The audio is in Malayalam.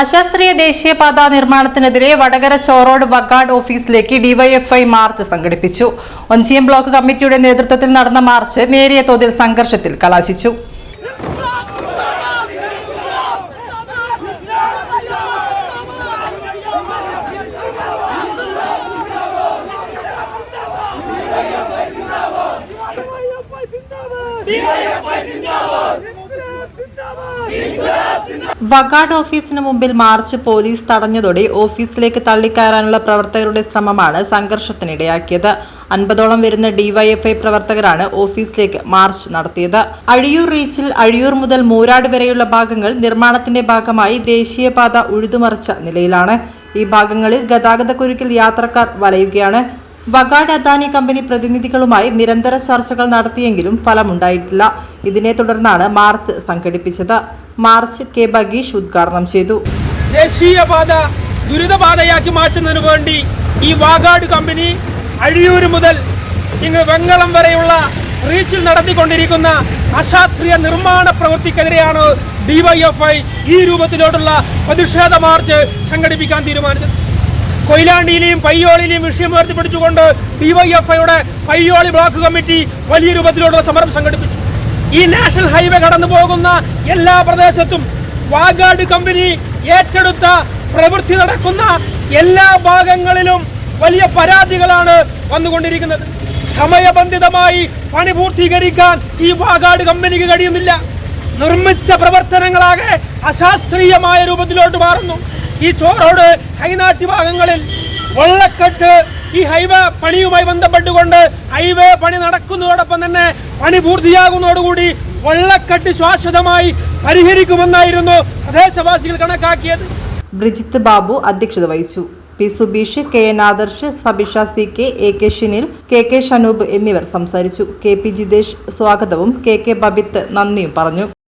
അശാസ്ത്രീയ ദേശീയപാത നിർമ്മാണത്തിനെതിരെ വടകര ചോറോഡ് വഗാഡ് ഓഫീസിലേക്ക് ഡിവൈഎഫ്ഐ മാർച്ച് സംഘടിപ്പിച്ചു. ഒഞ്ചിയം ബ്ലോക്ക് കമ്മിറ്റിയുടെ നേതൃത്വത്തിൽ നടന്ന മാർച്ച് നേരിയ തോതിൽ സംഘർഷത്തിൽ കലാശിച്ചു. വഗാഡ് ഓഫീസിന് മുമ്പിൽ മാർച്ച് പോലീസ് തടഞ്ഞതോടെ ഓഫീസിലേക്ക് തള്ളിക്കയറാനുള്ള പ്രവർത്തകരുടെ ശ്രമമാണ് സംഘർഷത്തിനിടയാക്കിയത്. അൻപതോളം വരുന്ന ഡിവൈഎഫ്ഐ പ്രവർത്തകരാണ് ഓഫീസിലേക്ക് മാർച്ച് നടത്തിയത്. അഴിയൂർ റീച്ചിൽ അഴിയൂർ മുതൽ മൂരാട് വരെയുള്ള ഭാഗങ്ങൾ നിർമ്മാണത്തിന്റെ ഭാഗമായി ദേശീയപാത ഉഴുതുമറിച്ച നിലയിലാണ്. ഈ ഭാഗങ്ങളിൽ ഗതാഗതക്കുരുക്കിൽ യാത്രക്കാർ വലയുകയാണ്. വഗാഡ് അദാനി കമ്പനി പ്രതിനിധികളുമായി നിരന്തര ചർച്ചകൾ നടത്തിയെങ്കിലും ഫലമുണ്ടായിട്ടില്ല. ഇതിനെ തുടർന്നാണ് മാർച്ച് സംഘടിപ്പിച്ചത്. മാർച്ച് കെ ബഗീഷ് ഉദ്ഘാടനം ചെയ്തു. ദേശീയപാത ദുരിതപാതയാക്കി മാറ്റുന്നതിന് വേണ്ടി ഈ വാഗാട് കമ്പനി അഴിയൂര് മുതൽ ഇങ്ങ് വെങ്ങളം വരെയുള്ള റീച്ചിൽ നടത്തിക്കൊണ്ടിരിക്കുന്ന അശാസ്ത്രീയ നിർമ്മാണ പ്രവൃത്തിക്കെതിരെയാണ് ഡിവൈഎഫ്ഐ ഈ രൂപത്തിലോട്ടുള്ള പ്രതിഷേധ മാർച്ച് സംഘടിപ്പിക്കാൻ തീരുമാനിച്ചത്. കൊയിലാണ്ടിയിലെയും പയ്യോളിയിലെയും വിഷയം ഉയർത്തിപ്പിടിച്ചുകൊണ്ട് ഡിവൈഎഫ്ഐയുടെ പയ്യോളി ബ്ലോക്ക് കമ്മിറ്റി വലിയ രൂപത്തിലോട്ടുള്ള സമരം സംഘടിപ്പിച്ചു. ഈ നാഷണൽ ഹൈവേ കടന്നു പോകുന്ന എല്ലാ പ്രദേശത്തും വാഗാഡ് കമ്പനി ഏറ്റെടുത്ത പ്രവൃത്തി നടക്കുന്ന എല്ലാ ഭാഗങ്ങളിലും വലിയ പരാതികളാണ് വന്നുകൊണ്ടിരിക്കുന്നത്. സമയബന്ധിതമായി പണി പൂർത്തീകരിക്കാൻ ഈ വാഗാട് കമ്പനിക്ക് കഴിയുന്നില്ല. നിർമ്മിച്ച പ്രവർത്തനങ്ങളാകെ അശാസ്ത്രീയമായ രൂപത്തിലോട്ട് മാറുന്നു. ഈ ചോറോട് ഹൈനാട്ടി ഭാഗങ്ങളിൽ വെള്ളക്കെട്ട് ഈ ഹൈവേ പണിയുമായി ബന്ധപ്പെട്ടുകൊണ്ട് ഹൈവേ പണി നടക്കുന്നതോടൊപ്പം തന്നെ പണി പൂർത്തിയാകുന്നതോടുകൂടി വെള്ളക്കെട്ട് ശാശ്വതമായി പരിഹരിക്കുമെന്നായിരുന്നു പ്രദേശവാസികൾ കണക്കാക്കിയത്. ബ്രിജിത്ത് ബാബു അധ്യക്ഷത വഹിച്ചു. P Subeesh K N Adarsh Sabisha C K A K Shinil K K Shanoob എന്നിവർ സംസാരിച്ചു. കെ പി ജിതേഷ് സ്വാഗതവും കെ കെ ബബിത്ത് നന്ദിയും പറഞ്ഞു.